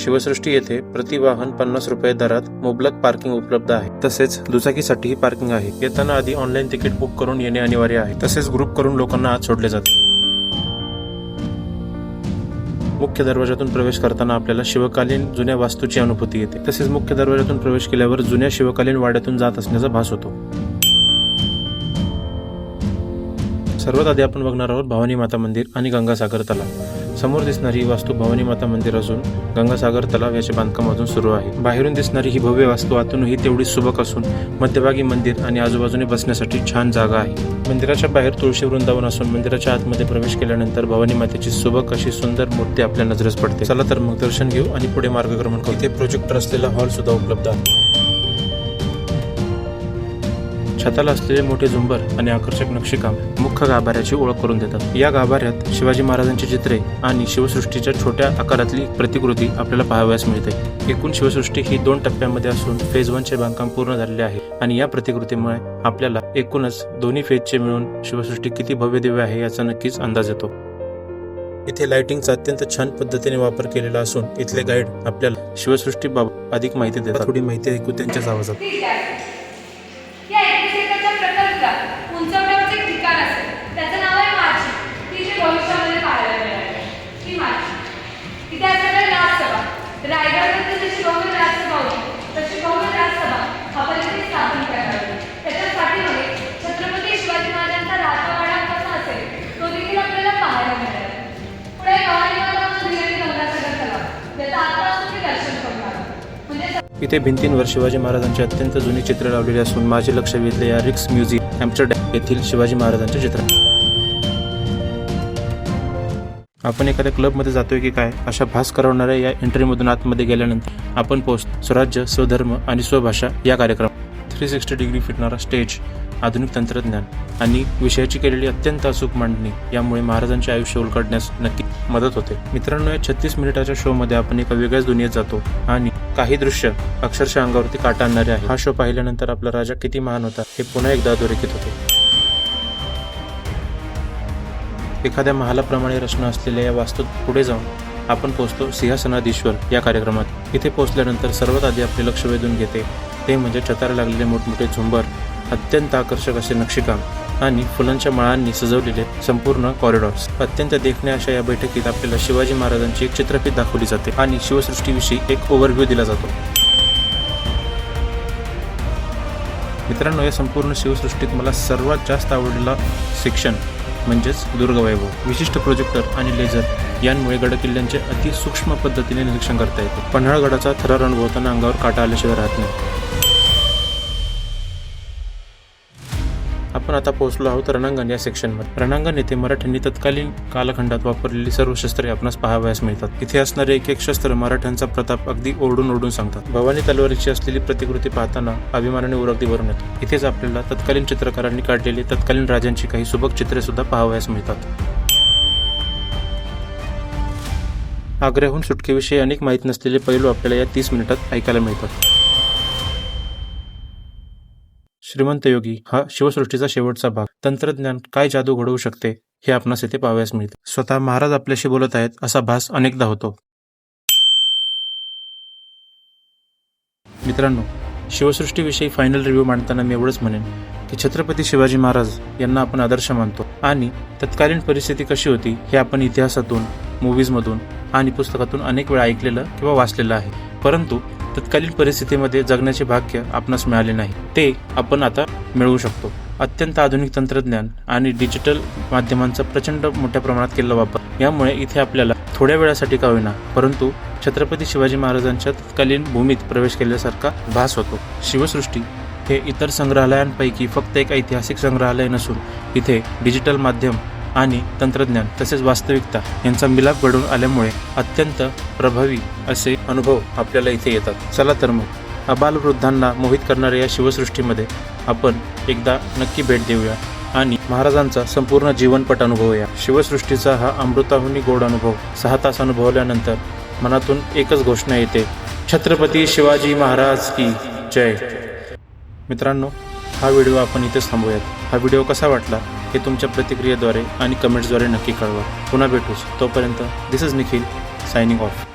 शिवसृष्टी येथे प्रतिवाहन पन्नास रुपये दरात मुबलक पार्किंग उपलब्ध आहे. तसेच दुचाकीसाठीही पार्किंग आहे. येताना आधी ऑनलाईन तिकीट बुक करून येणे अनिवार्य आहे. तसेच ग्रुप करून लोकांना आत सोडले जाते. मुख्य दरवाजातून प्रवेश करताना आपल्याला शिवकालीन जुन्या वास्तूची अनुभूती येते. तसेच मुख्य दरवाजातून प्रवेश केल्यावर जुन्या शिवकालीन वाड्यातून जात असण्याचा भास होतो. सर्वात आधी आपण बघणार आहोत भवानी माता मंदिर आणि गंगासागर तलाव. समोर दिसणारी ही वास्तू भवानी माता मंदिर असून गंगासागर तलाव याचे बांधकाम अजून सुरू आहे. बाहेरून दिसणारी ही भव्य वास्तू आतूनही तेवढी सुबक असून मध्यभागी मंदिर आणि आजूबाजूने बसण्यासाठी छान जागा आहे. मंदिराच्या बाहेर तुळशी वृंदावन असून मंदिराच्या आतमध्ये प्रवेश केल्यानंतर भवानी मातेची सुबक अशी सुंदर मूर्ती आपल्या नजरेस पडते. चला तर मग दर्शन घेऊ आणि पुढे मार्गक्रमण करू. ते प्रोजेक्टर असलेला हॉल सुद्धा उपलब्ध आहे. छताला असलेले मोठे झुंबर आणि आकर्षक नक्षीकाम मुख्य गाभाऱ्याची ओळख करून देतात. या गाभाऱ्यात शिवाजी महाराजांची चित्रे आणि शिवसृष्टीच्या छोट्या आकारातली प्रतिकृती आपल्याला पाहावयास मिळते. एकूण शिवसृष्टी ही दोन टप्प्यामध्ये असून फेज वन चे बांधकाम पूर्ण झालेले आहे आणि या प्रतिकृतीमुळे आपल्याला एकूणच दोन्ही फेजचे मिळून शिवसृष्टी किती भव्य दिव्य आहे याचा नक्कीच अंदाज येतो. इथे लाइटिंगचा अत्यंत छान पद्धतीने वापर केलेला असून इथले गाईड आपल्याला शिवसृष्टीबाबत अधिक माहिती देतात. थोडी माहिती ऐकू त्यांच्याच आवाजात ठीक आहे या एकविसाच्या प्रकल्पात उंचवण्याचे एक ठिकाण असेल त्याचं नाव आहे माझी ती जी भविष्यामध्ये पाहायला मिळाली ती माझी तिथे असणारे राजसभा रायगडमध्ये जशी भव्य राजसभा होती तशी भव्य राजसभा हा परिसर स्थापन करण्यात आली त्याच्या पाठीमागे छत्रपती शिवाजी महाराजांचा राजवाडा कसा असेल तो देखील आपल्याला पाहायला मिळाला पुढे भवानी माता मंदिर आणि गंगासागर तलाव ज्याचं आतापासून मी दर्शन करणार म्हणजे इथे भिंतींवर शिवाजी महाराजांची अत्यंत जुनी चित्र लावलेली असून माझे लक्ष वेधले या रिक्स म्युझियम एम्स्टरडॅम येथील शिवाजी महाराजांचे चित्र. आपण एखाद्या क्लबमध्ये जातोय की काय अशा भास करवणाऱ्या या एंट्रीमधून आतमध्ये गेल्यानंतर आपण पोस्ट स्वराज्य स्वधर्म आणि स्वभाषा या कार्यक्रम. थ्री सिक्स्टी डिग्री फिरणारा स्टेज आधुनिक तंत्रज्ञान आणि विषयाची केलेली अत्यंत अचूक मांडणी यामुळे महाराजांचे आयुष्य उलगडण्यास नक्की मदत होते. मित्रांनो या छत्तीस मिनिटाच्या शोमध्ये आपण एका वेगळ्याच दुनियेत जातो आणि काही दृश्य अक्षरशः अंगावरती काटा आणणारे आहे हा शो पाहिल्यानंतर आपला राजा किती महान होता हे पुन्हा एकदा अधोरेखित होते. एखाद्या महालाप्रमाणे रचना असलेल्या या वास्तूत पुढे जाऊन आपण पोहोचतो सिंहासनाधीश्वर या कार्यक्रमात. इथे पोहोचल्यानंतर सर्वात आधी आपले लक्ष वेधून घेते. ते म्हणजे छतारा लागलेले मोठमोठे झुंबर अत्यंत आकर्षक असे नक्षीकाम. आणि फुलांच्या माळांनी सजवलेले संपूर्ण कॉरिडॉर्स अत्यंत देखण्या अशा या बैठकीत आपल्याला शिवाजी महाराजांची एक चित्रफित दाखवली जाते आणि शिवसृष्टीविषयी एक ओव्हरव्ह्यू दिला जातो. मित्रांनो या संपूर्ण शिवसृष्टीत मला सर्वात जास्त आवडलेला सेक्शन म्हणजेच दुर्गवैभव. विशिष्ट प्रोजेक्टर आणि लेझर यांमुळे गडकिल्ल्यांचे अति सूक्ष्म पद्धतीने निरीक्षण करता येते. पन्हाळगडाचा थरार अनुभवताना अंगावर काटा आल्याशिवाय राहत नाही. आपण आता पोहोचलो आहोत रणांगण या सेक्शनमध्ये रणांगण येथे मराठ्यांनी तत्कालीन कालखंडात वापरलेली सर्व शस्त्रे आपणास पाहावयास मिळतात. इथे असणारे एक एक शस्त्र मराठ्यांचा प्रताप अगदी ओढून ओढून सांगतात. भवानी तलवारीची असलेली प्रतिकृती पाहताना अभिमानाने उरगदी भरून येतो इथेच आपल्याला तत्कालीन चित्रकारांनी काढलेली तत्कालीन राजांची काही सुबक चित्रे सुद्धा पाहावयास मिळतात. आग्र्याहून सुटकेविषयी अनेक माहीत नसलेले पैलू आपल्याला या तीस मिनिटात ऐकायला मिळतात. श्रीमंत योगी हा शिवसृष्टीचा शेवटचा भाग. तंत्रज्ञान काय जादू घडवू शकते हे आपणास येथे पाहावयास मिळते. स्वतः महाराज आपल्याशी बोलत आहेत असा भास अनेकदा होतो. मित्रांनो शिवसृष्टीविषयी फायनल रिव्ह्यू मांडताना मी एवढंच म्हणेन की छत्रपती शिवाजी महाराज यांना आपण आदर्श मानतो आणि तत्कालीन परिस्थिती कशी होती हे आपण इतिहासातून मूवीजमधून आणि पुस्तकातून अनेक वेळा ऐकलेलं किंवा वाचलेलं आहे. परंतु तत्कालीन परिस्थितीमध्ये जगण्याचे भाग्य आपणास मिळाले नाही. ते आपण आता मिळवू शकतो. अत्यंत आधुनिक तंत्रज्ञान आणि डिजिटल माध्यमांचा प्रचंड मोठ्या प्रमाणात केलेला वापर. यामुळे इथे आपल्याला थोड्या वेळासाठी का होईना परंतु छत्रपती शिवाजी महाराजांच्या तत्कालीन भूमीत प्रवेश केल्यासारखा भास होतो. शिवसृष्टी हे इतर संग्रहालयांपैकी फक्त एक ऐतिहासिक संग्रहालय नसून इथे डिजिटल माध्यम आणि तंत्रज्ञान तसेच वास्तविकता यांचा मिलाप घडून आल्यामुळे अत्यंत प्रभावी असे अनुभव आपल्याला इथे येतात. चला तर मग अबालवृद्धांना मोहित करणाऱ्या या शिवसृष्टीमध्ये आपण एकदा नक्की भेट देऊया आणि महाराजांचा संपूर्ण जीवनपट अनुभवूया. शिवसृष्टीचा हा अमृताहुनी गोड अनुभव सहा तास अनुभवल्यानंतर मनातून एकच घोषणा येते. छत्रपती शिवाजी महाराज की जय. मित्रांनो हा व्हिडिओ आपण इथेच थांबूयात. हा व्हिडिओ कसा वाटला? हे तुमच्या प्रतिक्रियेद्वारे आणि कमेंट्सद्वारे नक्की कळवा. पुन्हा भेटूच. तोपर्यंत this is Nikhil signing off